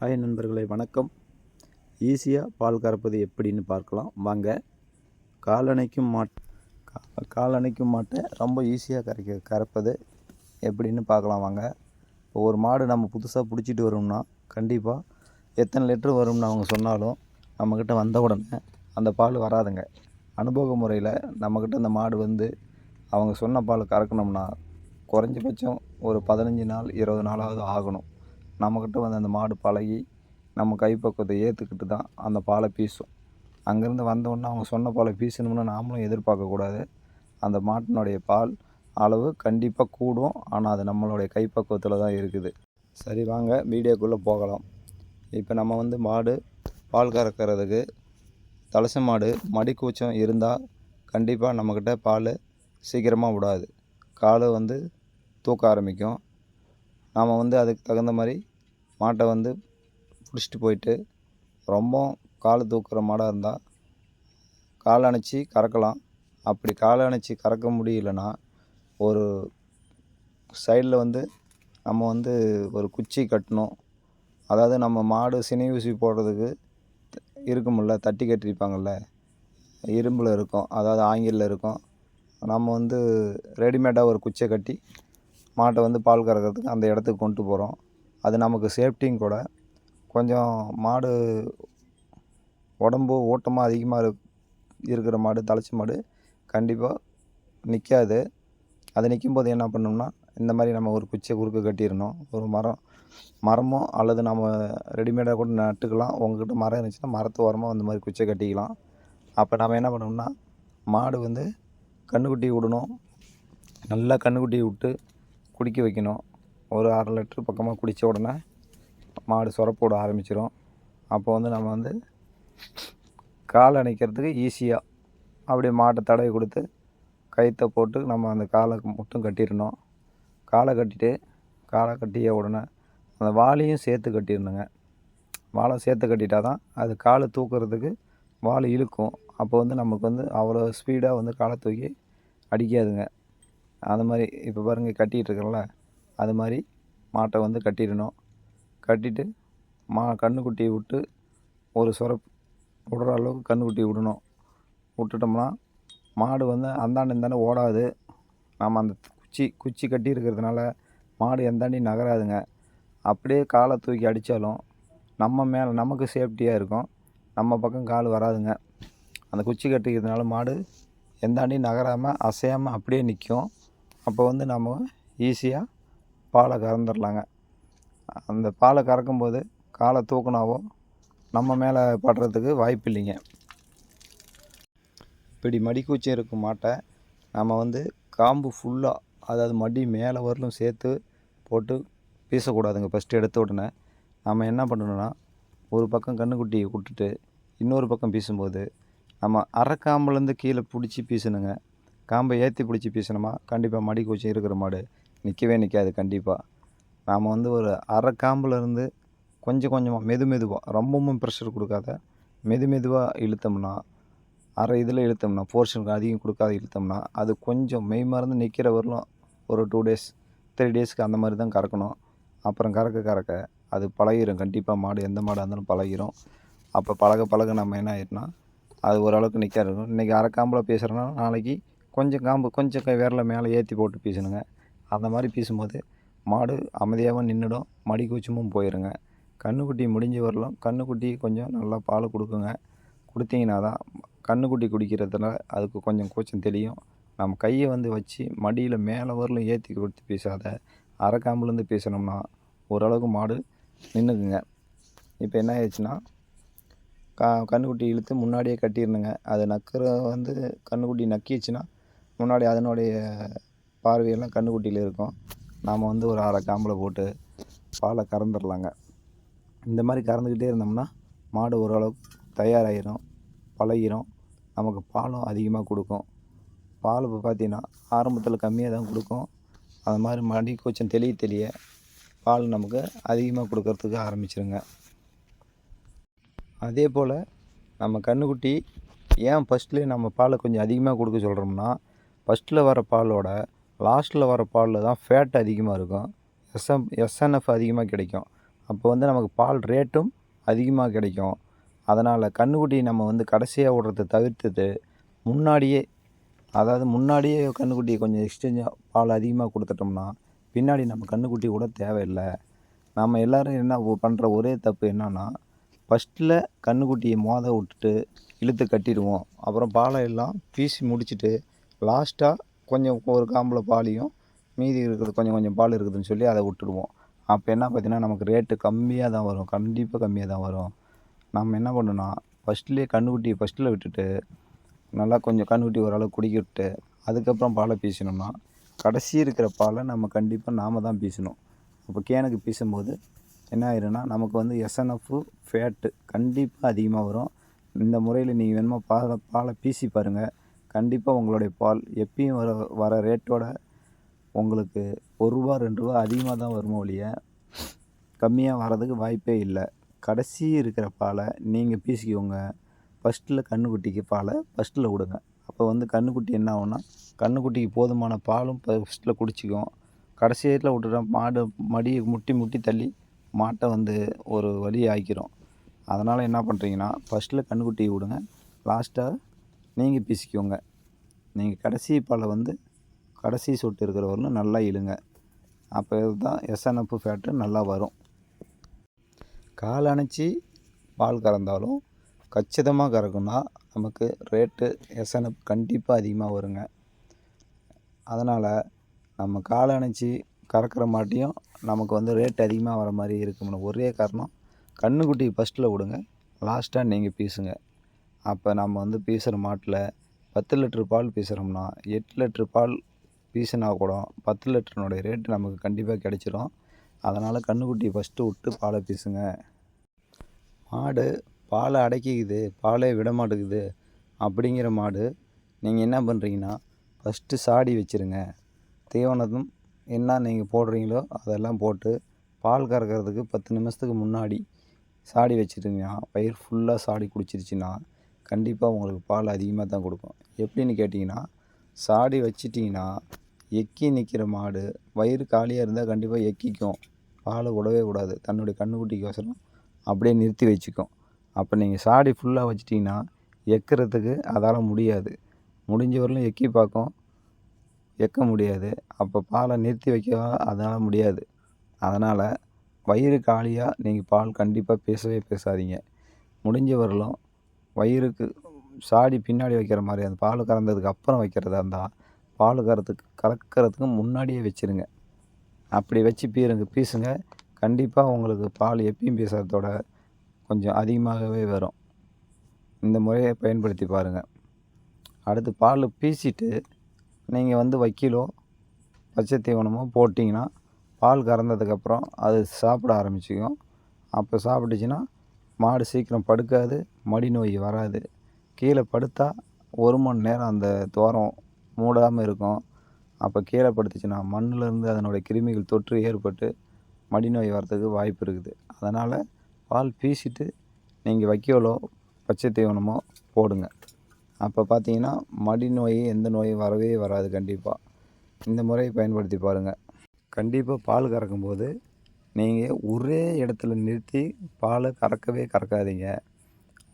Hi நண்பர்களே வணக்கம். ஈஸியாக பால் கறப்பது எப்படின்னு பார்க்கலாம். வாங்க. காலணைக்கும் மாட் கா- காலணைக்கும் மாட்டை ரொம்ப ஈஸியாக கரைக்க கறப்பது எப்படின்னு பார்க்கலாம் வாங்க. இப்போ ஒரு மாடு நம்ம புதுசாக பிடிச்சிட்டு வரோம்னா கண்டிப்பாக எத்தனை லிட்டர் வரும்னு அவங்க சொன்னாலும் நம்மக்கிட்ட வந்த உடனே அந்த பால் வராதுங்க. அனுபவ முறையில் நம்மக்கிட்ட அந்த மாடு வந்து அவங்க சொன்ன பால் கறக்கணும்னா குறைஞ்சபட்சம் ஒரு பதினஞ்சு நாள் இருபது நாளாவது ஆகணும். நம்மக்கிட்ட வந்து அந்த மாடு பழகி நம்ம கைப்பக்குவத்தை ஏற்றுக்கிட்டு தான் அந்த பாலை பீசும். அங்கேருந்து வந்தோடனே அவங்க சொன்ன பாலை பீசணும்னு நாமளும் எதிர்பார்க்கக்கூடாது. அந்த மாட்டினுடைய பால் அளவு கண்டிப்பாக கூடும். ஆனால் அது நம்மளுடைய கைப்பக்குவத்தில் தான் இருக்குது. சரி வாங்க வீடியோக்குள்ளே போகலாம். இப்போ நம்ம வந்து மாடு பால் கறக்கிறதுக்கு தலசை மாடு மடி கூச்சம் இருந்தால் கண்டிப்பாக நம்மக்கிட்ட பால் சீக்கிரமாக விடாது. காலை வந்து தூக்க ஆரம்பிக்கும். நாம் வந்து அதுக்கு தகுந்த மாதிரி மாட்டை வந்து பிடிச்சிட்டு போயிட்டு ரொம்ப கால் தூக்குற மாடாக இருந்தால் கால் அணைச்சி கறக்கலாம். அப்படி கால் அணைச்சி கறக்க முடியலன்னா ஒரு சைடில் வந்து நம்ம வந்து ஒரு குச்சி கட்டணும். அதாவது நம்ம மாடு சினை ஊசி போடுறதுக்கு இருக்குமில்ல தட்டி கட்டியிருப்பாங்கல்ல இரும்பில் இருக்கும் அதாவது ஆங்கிலில் இருக்கும். நம்ம வந்து ரெடிமேடாக ஒரு குச்சியை கட்டி மாட்டை வந்து பால் கறக்கிறதுக்கு அந்த இடத்துக்கு கொண்டு போகிறோம் அது நமக்கு சேஃப்டியும் கூட. கொஞ்சம் மாடு உடம்பு ஓட்டமாக அதிகமாக இரு இருக்கிற மாடு தலைச்சி மாடு கண்டிப்பாக நிற்காது அது நிற்கும்போது என்ன பண்ணோம்னா இந்த மாதிரி நம்ம ஒரு குச்சியை குறுக்கு கட்டிடணும். ஒரு மரம் மரமோ அல்லது நம்ம ரெடிமேடாக கூட நட்டுக்கலாம். உங்ககிட்ட மரம் இருந்துச்சுன்னா மரத்து ஓரமாக அந்த மாதிரி குச்சியை கட்டிக்கலாம். அப்போ நம்ம என்ன பண்ணோம்னா மாடு வந்து கன்றுக்குட்டி விடணும். நல்லா கன்றுக்குட்டி விட்டு குடிக்க வைக்கணும். ஒரு அரை லிட்ரு பக்கமாக குடித்த உடனே மாடு சுரப்போட ஆரம்பிச்சிடும் அப்போ வந்து நம்ம வந்து கால் அணைக்கிறதுக்கு ஈஸியாக அப்படியே மாட்டை தடவி கொடுத்து கயிற்றை போட்டு நம்ம அந்த காலை மட்டும் கட்டிடணும். காலை கட்டிட்டு காலை கட்டிய உடனே அந்த வாலையும் சேர்த்து கட்டிடணுங்க. வாழை சேர்த்து கட்டிட்டா தான் அது காலை தூக்குறதுக்கு வாழை இழுக்கும். அப்போ வந்து நமக்கு வந்து அவ்வளோ ஸ்பீடாக வந்து காலை தூக்கி அடிக்காதுங்க. அந்த மாதிரி இப்போ பாருங்கள் கட்டிகிட்டு இருக்கிறோம்ல அது மாதிரி மாட்டை வந்து கட்டிடணும். கட்டிட்டு மா கன்றுக்குட்டி விட்டு ஒரு சுரப் விடுற அளவுக்கு கன்றுக்குட்டி விடணும். விட்டுட்டோம்னா மாடு வந்து அந்தாண்ட இந்தாண்டு ஓடாது. நம்ம அந்த குச்சி குச்சி கட்டி இருக்கிறதுனால மாடு எந்தாண்டி நகராதுங்க. அப்படியே காலை தூக்கி அடித்தாலும் நம்ம மேலே நமக்கு சேஃப்டியாக இருக்கும். நம்ம பக்கம் கால் வராதுங்க. அந்த குச்சி கட்டிக்கிறதுனால மாடு எந்தாண்டி நகராமல் அசையாமல் அப்படியே நிற்கும் அப்போ வந்து நம்ம ஈஸியாக பாலை கறந்துடலாங்க அந்த பாலை கறக்கும்போது காலை தூக்குனாவோ நம்ம மேலே படுறதுக்கு வாய்ப்பு இல்லைங்க இப்படி மடிக்கூச்சி இருக்கும் மாட்டை நம்ம வந்து காம்பு ஃபுல்லாக அதாவது மடி மேலே வரலும் சேர்த்து போட்டு பீசக்கூடாதுங்க ஃபஸ்ட்டு எடுத்த உடனே. நம்ம என்ன பண்ணணும்னா ஒரு பக்கம் கன்றுக்குட்டியை விட்டுட்டு இன்னொரு பக்கம் பீசும்போது நம்ம அரைக்காம்புலேருந்து கீழே பிடிச்சி பீசணுங்க காம்பை ஏற்றி பிடிச்சி பீசணுமா கண்டிப்பாக மடி கூச்சி இருக்கிற மாடு நிற்கவே நிற்காது கண்டிப்பாக நாம் வந்து ஒரு அரை காம்புலேருந்து கொஞ்சம் கொஞ்சமாக மெது மெதுவாக ரொம்பவும் ப்ரெஷர் கொடுக்காத மெது மெதுவாக இழுத்தோம்னா அரை இதில் இழுத்தோம்னா போர்ஷனுக்கு அதிகம் கொடுக்காத இழுத்தோம்னா அது கொஞ்சம் மெய் மறந்து நிற்கிற வரலும் ஒரு டூ டேஸ் த்ரீ டேஸ்க்கு அந்த மாதிரி தான் கறக்கணும். அப்புறம் கறக்க கறக்க அது பழகிடும் கண்டிப்பாக மாடு எந்த மாடாக இருந்தாலும் பழகிரும். அப்போ பழக பழக நம்ம என்ன ஆயிடுனா அது ஓரளவுக்கு நிற்க இருக்கும் இன்றைக்கி அரை காம்பில் பேசுகிறோன்னா நாளைக்கு கொஞ்சம் காம்பு கொஞ்சம் கை விரல மேலே ஏற்றி போட்டு பேசணுங்க. அந்த மாதிரி பீசும்போது மாடு அமைதியாகவும் நின்றுடும் மடி கூச்சமும் போயிருங்க. கன்றுக்குட்டி முடிஞ்சு வரலாம் கன்றுக்குட்டி கொஞ்சம் நல்லா பால் கொடுக்குங்க. கொடுத்தீங்கன்னா தான் கன்றுக்குட்டி குடிக்கிறதுனால அதுக்கு கொஞ்சம் கூச்சம் தெரியும் நம்ம கையை வந்து வச்சு மடியில் மேலே வரலும் ஏற்றி கொடுத்து பேசாத. அரைக்காம்புலேருந்து பீசினோம்னா ஓரளவுக்கு மாடு நின்றுக்குங்க இப்போ என்ன ஆயிடுச்சுன்னா கா கன்றுக்குட்டி இழுத்து முன்னாடியே கட்டிடணுங்க. அது நக்கிற வந்து கன்றுக்குட்டி நக்கிடுச்சுன்னா முன்னாடி அதனுடைய பார்வையெல்லாம் கண்ணுக்குட்டியில் இருக்கும். நாம் வந்து ஒரு அரை காம்பில் போட்டு பாலை கறந்துடலாங்க. இந்த மாதிரி கறந்துக்கிட்டே இருந்தோம்னா மாடு ஓரளவுக்கு தயாராகிடும் பழகிரும். நமக்கு பாலும் அதிகமாக கொடுக்கும். பால் இப்போ பார்த்தீங்கன்னா ஆரம்பத்தில் கம்மியாக தான் கொடுக்கும். அது மாதிரி மடி கொஞ்சம் தெளிய தெளிய பால் நமக்கு அதிகமாக கொடுக்கறதுக்கு ஆரம்பிச்சிருங்க. அதே போல் நம்ம கன்றுக்குட்டி ஏன் ஃபஸ்ட்லேயே நம்ம பாலை கொஞ்சம் அதிகமாக கொடுக்க சொல்கிறோம்னா ஃபஸ்ட்டில் வர பாலோட லாஸ்ட்டில் வர பாலில் தான் ஃபேட் அதிகமாக இருக்கும். எஸ்எம் எஸ்என்எஃப் அதிகமாக கிடைக்கும். அப்போ வந்து நமக்கு பால் ரேட்டும் அதிகமாக கிடைக்கும். அதனால் கன்றுக்குட்டி நம்ம வந்து கடைசியாக விடுறத தவிர்த்துட்டு முன்னாடியே அதாவது முன்னாடியே கன்றுக்குட்டி கொஞ்சம் எக்ஸ்சேஞ்சாக பால் அதிகமாக கொடுத்துட்டோம்னா பின்னாடி நம்ம கன்றுக்குட்டி கூட தேவையில்லை. நம்ம எல்லோரும் என்ன பண்ணுற ஒரே தப்பு என்னன்னா ஃபஸ்ட்டில் கன்றுக்குட்டியை மோத விட்டுட்டு இழுத்து கட்டிடுவோம். அப்புறம் பாலை எல்லாம் பீசி முடிச்சுட்டு லாஸ்ட்டாக கொஞ்சம் ஒரு காம்பில் பாலையும் மீதி இருக்கிறது கொஞ்சம் கொஞ்சம் பால் இருக்குதுன்னு சொல்லி அதை விட்டுடுவோம். அப்போ என்ன பார்த்தீங்கன்னா நமக்கு ரேட்டு கம்மியாக தான் வரும். கண்டிப்பாக கம்மியாக தான் வரும். நம்ம என்ன பண்ணணும்னா ஃபஸ்ட்லேயே கன்றுக்குட்டியை ஃபஸ்ட்டில் விட்டுட்டு நல்லா கொஞ்சம் கன்றுக்குட்டி ஓரளவு குடிக்க விட்டு அதுக்கப்புறம் பாலை பீசினோம்னா கடைசி இருக்கிற பாலை நம்ம கண்டிப்பாக நாம் தான் பீசணும். அப்போ கேனுக்கு பீசும்போது என்ன ஆயிரும்னா நமக்கு வந்து எஸ்என்எஃப்பு ஃபேட்டு கண்டிப்பாக அதிகமாக வரும். இந்த முறையில் நீங்கள் வேணுமா பாலை பாலை பீசி பாருங்கள் கண்டிப்பாக உங்களுடைய பால் எப்பயும் வர வர ரேட்டோட உங்களுக்கு ஒரு ரூபா ரெண்டு ரூபா அதிகமாக தான் வருமோ ஒழிய கம்மியாக வர்றதுக்கு வாய்ப்பே இல்லை. கடைசி இருக்கிற பாலை நீங்கள் பீசிக்கோங்க. ஃபஸ்ட்டில் கன்றுக்குட்டிக்கு பாலை ஃபஸ்ட்டில் விடுங்க அப்போ வந்து கன்றுக்குட்டி என்ன ஆகும்னா கன்றுக்குட்டிக்கு போதுமான பாலும் ஃபஸ்ட்டில் குடிச்சிக்கும். கடைசி இடத்துல விட்டுட்டா மாடு மடியை முட்டி முட்டி தள்ளி மாட்டை வந்து ஒரு வழி ஆக்கிரும். அதனால் என்ன பண்ணுறீங்கன்னா ஃபஸ்ட்டில் கன்றுக்குட்டியை விடுங்க. லாஸ்ட்டாக நீங்கள் பீசிக்கோங்க. நீங்கள் கடைசி பாலை வந்து கடைசி சொட்டு இருக்கிற வரலும் நல்லா இழுங்க. அப்போ தான் எஸ்என்எஃப் ஃபேட்டு நல்லா வரும். கால் அணைச்சி பால் கறந்தாலும் கச்சிதமாக கறக்குன்னா நமக்கு ரேட்டு எஸ்என்எஃப் கண்டிப்பாக அதிகமாக வருங்க. அதனால் நம்ம கால் அணைச்சி கறக்கிற மாட்டியும் நமக்கு வந்து ரேட் அதிகமாக வர மாதிரி இருக்கும்னு ஒரே காரணம் கண்ணுக்குட்டி ஃபஸ்ட்டில் விடுங்க. லாஸ்ட்டாக நீங்கள் பீசுங்க. அப்போ நம்ம வந்து பீசுகிற மாட்டில் பத்து லிட்ரு பால் பீசுகிறோம்னா எட்டு லிட்ரு பால் பீசினா கூட பத்து லிட்டருனுடைய ரேட்டு நமக்கு கண்டிப்பாக கிடைச்சிரும். அதனால் கன்றுக்குட்டி ஃபஸ்ட்டு விட்டு பாலை பீசுங்க. மாடு பாலை அடக்கிக்குது பாலே விட மாட்டேங்குது அப்படிங்கிற மாடு நீங்கள் என்ன பண்ணுறீங்கன்னா ஃபஸ்ட்டு சாடி வச்சுருங்க. தீவனத்தும் என்ன நீங்கள் போடுறீங்களோ அதெல்லாம் போட்டு பால் கறக்கிறதுக்கு பத்து நிமிஷத்துக்கு முன்னாடி சாடி வச்சுருங்க. பயிர் ஃபுல்லாக சாடி குடிச்சிருச்சுன்னா கண்டிப்பாக உங்களுக்கு பால் அதிகமாக தான் கொடுக்கும். எப்படின்னு கேட்டிங்கன்னா சாடி வச்சிட்டிங்கன்னா எக்கி நிற்கிற மாடு வயிறு காலியாக இருந்தால் கண்டிப்பாக எக்கிக்கும். பாலை விடவே கூடாது. தன்னுடைய கண்ணுக்குட்டிக்கோசரம் அப்படியே நிறுத்தி வச்சுக்கும். அப்போ நீங்கள் சாடி ஃபுல்லாக வச்சிட்டிங்கன்னா எக்கிறதுக்கு அதால் முடியாது. முடிஞ்ச வரலும் எக்கி பார்க்கும். எக்க முடியாது. அப்போ பாலை நிறுத்தி வைக்க அதனால் முடியாது. அதனால் வயிறு காலியாக நீங்கள் பால் கண்டிப்பாக பேசவே பேசாதீங்க. முடிஞ்ச வரலும் வயிறுக்கு சாடி பின்னாடி வைக்கிற மாதிரி அந்த பால் கறந்ததுக்கு அப்புறம் வைக்கிறதா இருந்தால் பால் கறத்துக்கு கறக்கிறதுக்கு முன்னாடியே வச்சுருங்க. அப்படி வச்சு பீருங்க பீசுங்க. கண்டிப்பாக உங்களுக்கு பால் எப்பயும் பீசுறதோட கொஞ்சம் அதிகமாகவே வரும். இந்த முறையை பயன்படுத்தி பாருங்கள் அடுத்து பால் பீசிட்டு நீங்கள் வந்து வைக்கிலோ பச்சை தீவனமோ போட்டிங்கன்னா பால் கறந்ததுக்கப்புறம் அது சாப்பிட ஆரம்பிச்சிக்கும். அப்போ சாப்பிட்டுச்சின்னா மாடு சீக்கிரம் படுக்காது மடி நோய் வராது. கீழே படுத்தா ஒரு மணி நேரம் அந்த தோரம் மூடாமல் இருக்கும். அப்போ கீழே படுத்துச்சுன்னா மண்ணிலேருந்து அதனுடைய கிருமிகள் தொற்று ஏற்பட்டு மடி நோய் வர்றதுக்கு வாய்ப்பு இருக்குது. அதனால் பால் பீசிட்டு நீங்கள் வைக்கோலோ பச்சை தீவனமோ போடுங்க. அப்போ பார்த்தீங்கன்னா மடி நோய் எந்த நோயும் வரவே வராது கண்டிப்பாக இந்த முறையை பயன்படுத்தி பாருங்கள் கண்டிப்பாக பால் கறக்கும்போது நீங்கள் ஒரே இடத்துல நிறுத்தி பால் கறக்கவே கறக்காதீங்க.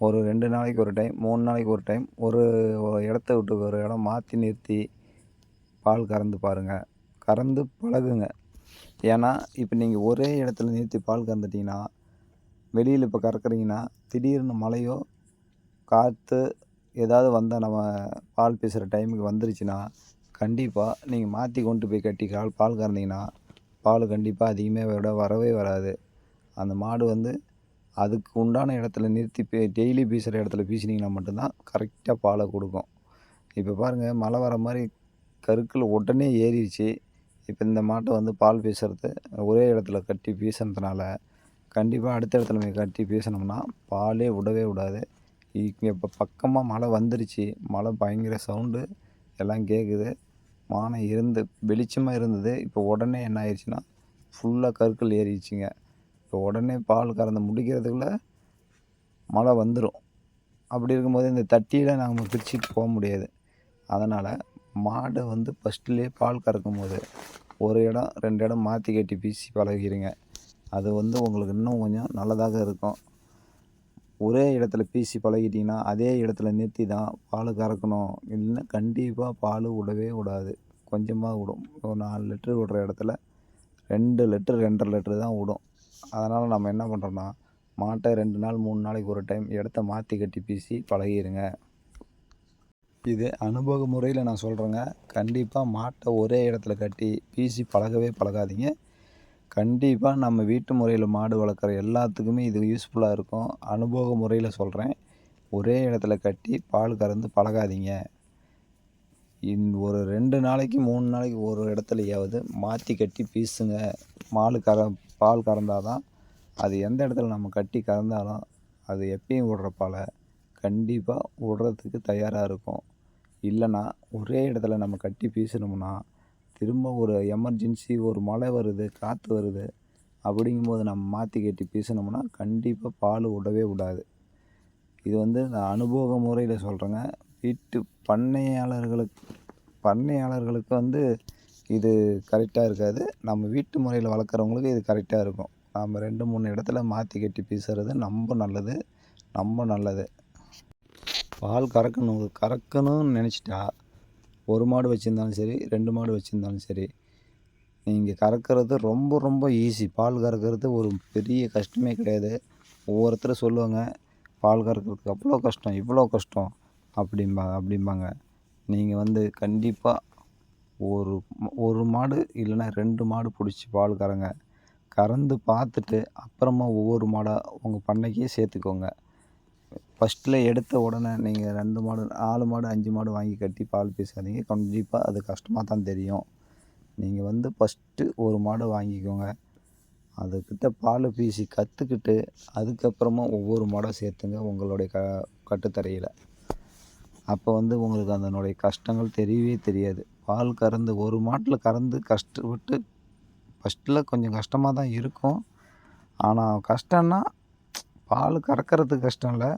ஒரு ரெண்டு நாளைக்கு ஒரு டைம் மூணு நாளைக்கு ஒரு டைம் ஒரு ஒரு இடத்த விட்டு ஒரு இடம் மாற்றி நிறுத்தி பால் கறந்து பாருங்கள் கறந்து பழகுங்க. ஏன்னா இப்போ நீங்கள் ஒரே இடத்துல நிறுத்தி பால் கறந்துட்டிங்கன்னா வெளியில் இப்போ கறக்குறீங்கன்னா திடீர்னு மழையோ காற்று ஏதாவது வந்தால் நம்ம பால் பேசுகிற டைமுக்கு வந்துருச்சுன்னா கண்டிப்பாக நீங்கள் மாற்றி கொண்டு போய் கட்டி கால் பால் கறந்தீங்கன்னா பால் கண்டிப்பாக அதிகமாக விட வரவே வராது. அந்த மாடு வந்து அதுக்கு உண்டான இடத்துல நிறுத்தி பே டெய்லி பீசுகிற இடத்துல பீசினீங்கன்னா மட்டும்தான் கரெக்டாக பாலை கொடுக்கும். இப்போ பாருங்கள் மழை வர மாதிரி கருக்கள் உடனே ஏறிடுச்சு. இப்போ இந்த மாட்டை வந்து பால் பீசுறது ஒரே இடத்துல கட்டி பீசுனதுனால கண்டிப்பாக அடுத்த இடத்துல போய் கட்டி பீசினோம்னா பாலே விடவே விடாது. இங்கே இப்போ பக்கமாக மழை வந்துருச்சு. மழை பயங்கர சவுண்டு எல்லாம் கேட்குது வானம் இருந்து வெளிச்சமாக இருந்தது. இப்போ உடனே என்ன ஆயிடுச்சுன்னா ஃபுல்லாக கற்கள் ஏறிடுச்சுங்க. இப்போ உடனே பால் கறந்து முடிக்கிறதுக்குள்ளே மழை வந்துடும் அப்படி இருக்கும்போது இந்த தட்டியில் நாங்கள் பிரிச்சுட்டு போக முடியாது. அதனால் மாடை வந்து ஃபஸ்ட்லேயே பால் கறக்கும் போது ஒரு இடம் ரெண்டு இடம் மாற்றி கட்டி பீசி பழகிடுங்க அது வந்து உங்களுக்கு இன்னும் கொஞ்சம் நல்லதாக இருக்கும். ஒரே இடத்துல பீசி பழகிட்டிங்கன்னா அதே இடத்துல நிறுத்தி தான் பால் கறக்கணும். இல்லைன்னா கண்டிப்பாக பால் விடவே விடாது. கொஞ்சமாக விடும். ஒரு நாலு லிட்ரு விடுற இடத்துல ரெண்டு லிட்ரு ரெண்டரை லிட்ரு தான் விடும். அதனால் நம்ம என்ன பண்ணுறோன்னா மாட்டை ரெண்டு நாள் மூணு நாளைக்கு ஒரு டைம் இடத்த மாற்றி கட்டி பீசி பழகிடுங்க இது அனுபவ முறையில் நான் சொல்கிறேங்க கண்டிப்பாக மாட்டை ஒரே இடத்துல கட்டி பீசி பழகவே பழகாதீங்க. கண்டிப்பாக நம்ம வீட்டு முறையில் மாடு வளர்க்குற எல்லாத்துக்குமே இது யூஸ்ஃபுல்லாக இருக்கும். அனுபவ முறையில் சொல்கிறேன் ஒரே இடத்துல கட்டி பால் கறந்து பழகாதீங்க. இன் ஒரு ரெண்டு நாளைக்கு மூணு நாளைக்கு ஒரு இடத்துலையாவது மாற்றி கட்டி பீசுங்க. மாடு கற பால் கறந்தால் தான் அது எந்த இடத்துல நம்ம கட்டி கறந்தாலும் அது எப்பயும் விடுற பாலை கண்டிப்பாக விடுறதுக்கு தயாராக இருக்கும். இல்லைன்னா ஒரே இடத்துல நம்ம கட்டி பீசணும்னா திரும்ப ஒரு எமர்ஜென்சி ஒரு மழை வருது காற்று வருது அப்படிங்கும்போது நம்ம மாற்றி கட்டி பேசினோம்னா கண்டிப்பாக பால் விடவே விடாது இது வந்து நான் அனுபவ முறையில் சொல்கிறேங்க வீட்டு பண்ணையாளர்களுக்கு பண்ணையாளர்களுக்கு வந்து இது கரெக்டாக இருக்காது. நம்ம வீட்டு முறையில் வளர்க்குறவங்களுக்கு இது கரெக்டாக இருக்கும். நாம் ரெண்டு மூணு இடத்துல மாற்றி கட்டி பேசுகிறது ரொம்ப நல்லது. ரொம்ப நல்லது. பால் கறக்கணும் கறக்கணும்னு நினச்சிட்டா ஒரு மாடு வச்சுருந்தாலும் சரி ரெண்டு மாடு வச்சுருந்தாலும் சரி நீங்கள் கறக்கிறது ரொம்ப ரொம்ப ஈஸி பால் கறக்கிறது ஒரு பெரிய கஷ்டமே கிடையாது. ஒவ்வொருத்தரும் சொல்லுவாங்க பால் கறக்கிறதுக்கு அவ்வளோ கஷ்டம் இவ்வளோ கஷ்டம் அப்படிம்பாங்க அப்படிம்பாங்க. நீங்கள் வந்து கண்டிப்பாக ஒரு ஒரு மாடு இல்லைன்னா ரெண்டு மாடு பிடிச்சி பால் கறங்க. கறந்து பார்த்துட்டு அப்புறமா ஒவ்வொரு மாடாக உங்கள் பண்ணைக்கே சேர்த்துக்கோங்க. ஃபஸ்ட்டில் எடுத்த உடனே நீங்கள் ரெண்டு மாடு நாலு மாடு அஞ்சு மாடு வாங்கி கட்டி பால் பேசாதீங்க. கண்டிப்பாக அது கஷ்டமாக தான் தெரியும். நீங்கள் வந்து ஃபஸ்ட்டு ஒரு மாடு வாங்கிக்கோங்க. அதுக்கிட்ட பால் பீசி கற்றுக்கிட்டு அதுக்கப்புறமா ஒவ்வொரு மாடாக சேர்த்துங்க உங்களுடைய க கட்டுத்தரையில். அப்போ வந்து உங்களுக்கு அதனுடைய கஷ்டங்கள் தெரியவே தெரியாது. பால் கறந்து ஒரு மாட்டில் கறந்து கஷ்டப்பட்டு ஃபஸ்ட்டில் கொஞ்சம் கஷ்டமாக தான் இருக்கும். ஆனால் கஷ்டம்னா பால் கறக்கிறது கஷ்டம் இல்லை.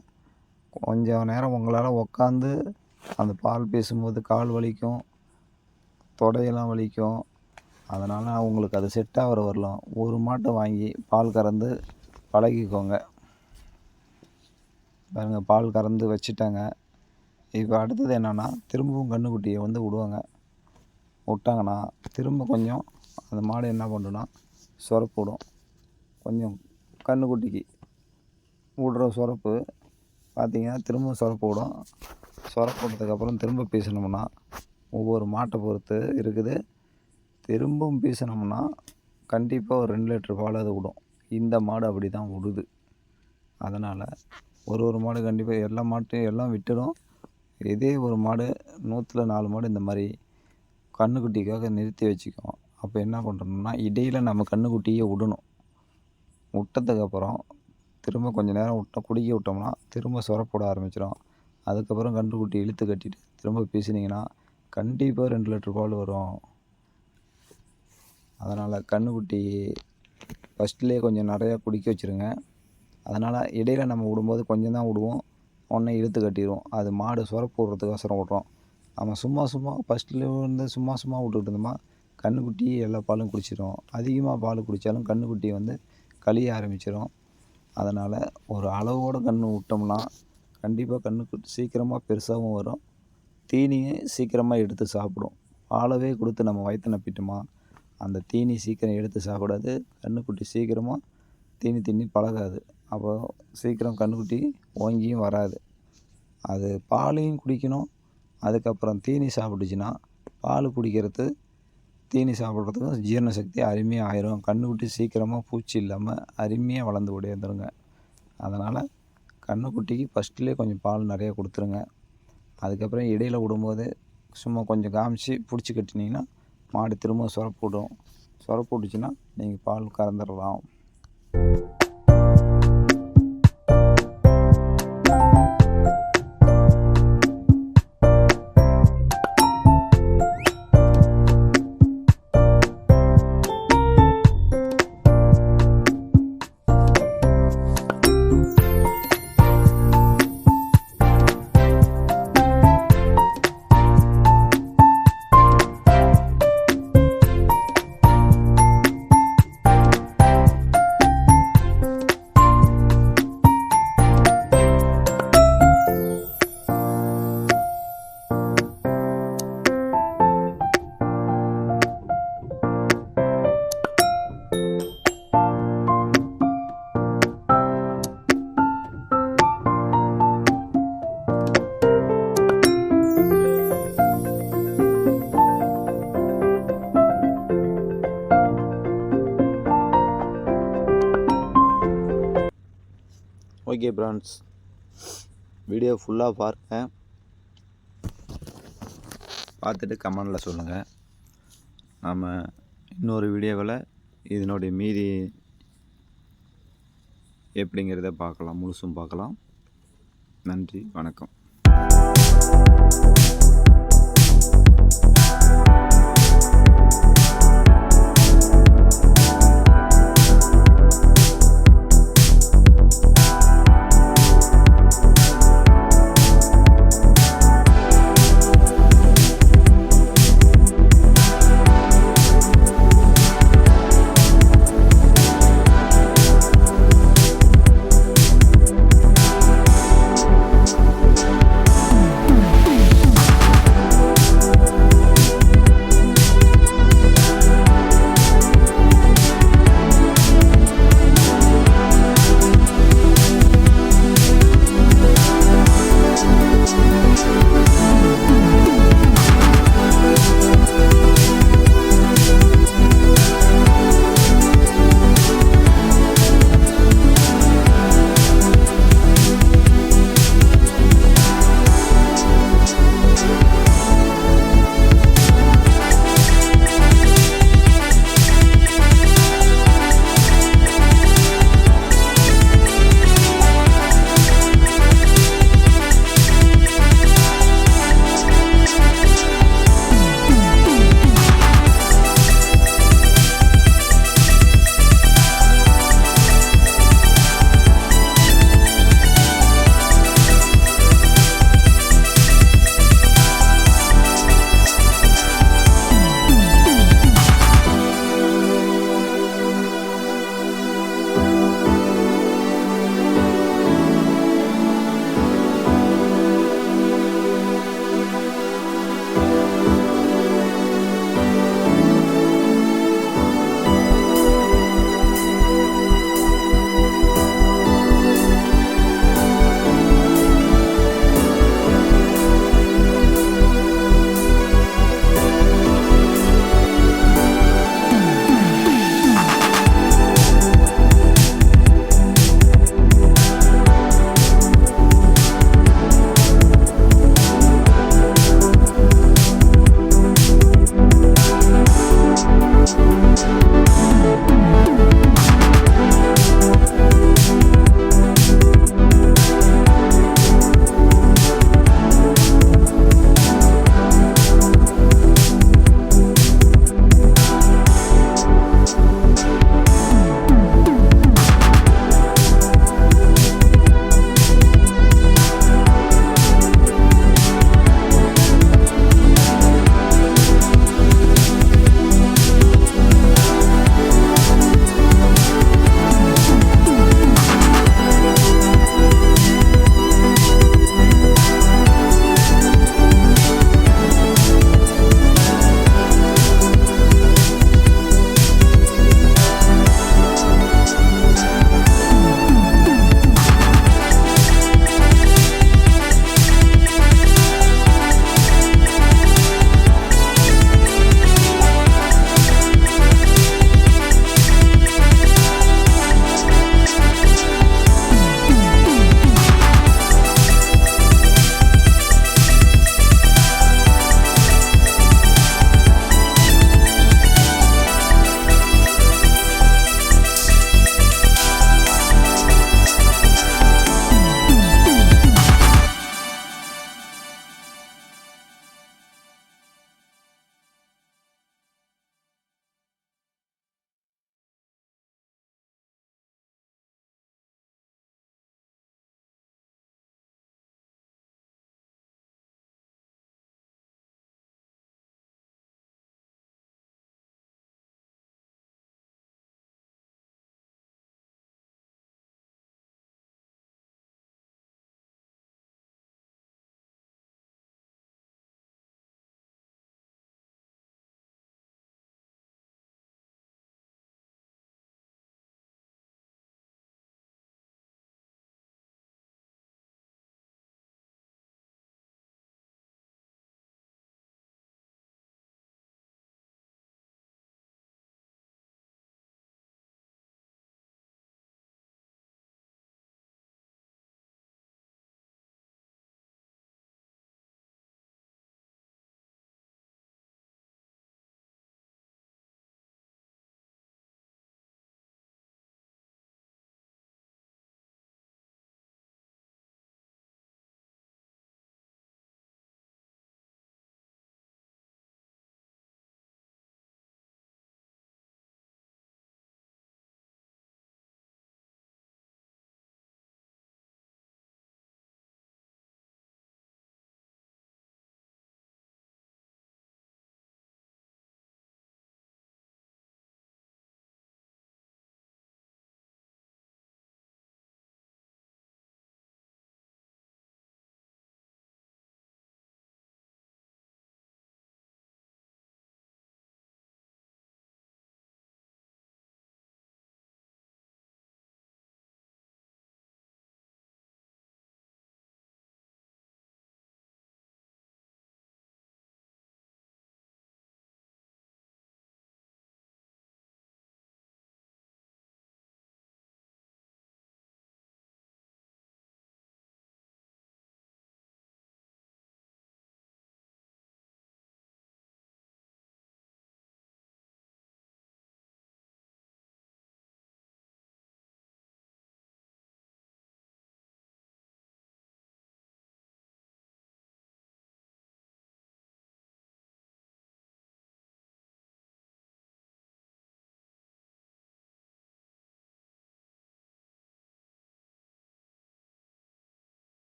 கொஞ்சம் நேரம் உங்களால் உக்காந்து அந்த பால் பேசும்போது கால் வலிக்கும் தொடையெல்லாம் வலிக்கும். அதனால் உங்களுக்கு அது செட் ஆகிற வரலாம் ஒரு மாட்டை வாங்கி பால் கறந்து பழகிக்கோங்க. பாருங்கள் பால் கறந்து வச்சுட்டாங்க. இப்போ அடுத்தது என்னென்னா திரும்பவும் கன்றுக்குட்டியை வந்து விடுவாங்க. விட்டாங்கன்னா திரும்ப கொஞ்சம் அந்த மாடு என்ன பண்ணுன்னா சுரப்பு விடும். கொஞ்சம் கன்றுக்குட்டிக்கு விடுற சுரப்பு பார்த்திங்கன்னா திரும்ப சொரப்போடும் சொரப்போட்டதுக்கப்புறம் திரும்ப பீசணும்னா ஒவ்வொரு மாட்டை பொறுத்து இருக்குது. திரும்பவும் பீசினோம்னா கண்டிப்பாக ஒரு ரெண்டு லிட்டர் பால் அது விடும். இந்த மாடு அப்படி தான் விடுது. அதனால் ஒரு ஒரு மாடு கண்டிப்பாக எல்லா மாட்டையும் எல்லாம் விட்டுடும் இதே ஒரு மாடு நூற்றில் நாலு மாடு இந்த மாதிரி கன்றுக்குட்டிக்காக நிறுத்தி வச்சுக்குவோம் அப்போ என்ன பண்ணுறோம்னா இடையில் நம்ம கண்ணுக்குட்டியே விடணும். விட்டதுக்கப்புறம் திரும்ப கொஞ்சம் நேரம் விட்டோம் குடிக்க விட்டோம்னா திரும்ப சுரப்போட ஆரம்பிச்சிடும் அதுக்கப்புறம் கன்றுக்குட்டி இழுத்து கட்டிட்டு திரும்ப பீசினீங்கன்னா கண்டிப்பாக ரெண்டு லிட்டர் பால் வரும். அதனால் கன்றுக்குட்டி ஃபஸ்ட்லேயே கொஞ்சம் நிறையா குடிக்க வச்சுருங்க. அதனால் இடையில நம்ம விடும்போது கொஞ்சம் தான் விடுவோம். உடனே இழுத்து கட்டிடுவோம் அது மாடு சுரப்பு விட்றதுக்கோசரம் விட்றோம். நம்ம சும்மா சும்மா ஃபஸ்ட்லேருந்து சும்மா சும்மா விட்டுக்கிட்டு இருந்தோமா கன்றுக்குட்டி எல்லா பாலும் குடிச்சிடும் அதிகமாக பால் குடித்தாலும் கன்றுக்குட்டி வந்து கழிய ஆரம்பிச்சிடும் அதனால் ஒரு அளவோடு கன்று விட்டோம்னா கண்டிப்பாக கன்றுக்குட்டி சீக்கிரமாக பெருசாகவும் வரும். தீனியை சீக்கிரமாக எடுத்து சாப்பிடும். பாலவே கொடுத்து நம்ம வயிற்று நப்பிட்டோமா அந்த தீனி சீக்கிரம் எடுத்து சாப்பிடாது. கன்றுக்குட்டி சீக்கிரமாக தீனி தின்னி பழகாது. அப்போ சீக்கிரம் கன்றுக்குட்டி ஓங்கியும் வராது. அது பாலையும் குடிக்கணும். அதுக்கப்புறம் தீனி சாப்பிட்டுச்சுன்னா பால் குடிக்கிறது தீனி சாப்பிட்றதுக்கும் ஜீரண சக்தி அருமையாக ஆயிரும் கன்றுக்குட்டி சீக்கிரமாக பூச்சி இல்லாமல் அருமையாக வளர்ந்து ஓடியாந்துருங்க. அதனால் கன்றுக்குட்டிக்கு ஃபஸ்ட்லேயே கொஞ்சம் பால் நிறையா கொடுத்துருங்க. அதுக்கப்புறம் இடையில் விடும்போது சும்மா கொஞ்சம் காமிச்சு பிடிச்சி கட்டினீங்கன்னா மாடு திரும்ப சுரப்பு விடும். சுரப்பு விட்டுச்சுன்னா நீங்கள் பால் கறந்துடலாம். ஓகே பிரான்ஸ் வீடியோ ஃபுல்லாக பாருங்கள் பார்த்துட்டு கமெண்டில் சொல்லுங்கள் நம்ம இன்னொரு வீடியோவில் இதனுடைய மீதி எப்படிங்கிறத பார்க்கலாம் முழுசும் பார்க்கலாம். நன்றி வணக்கம்.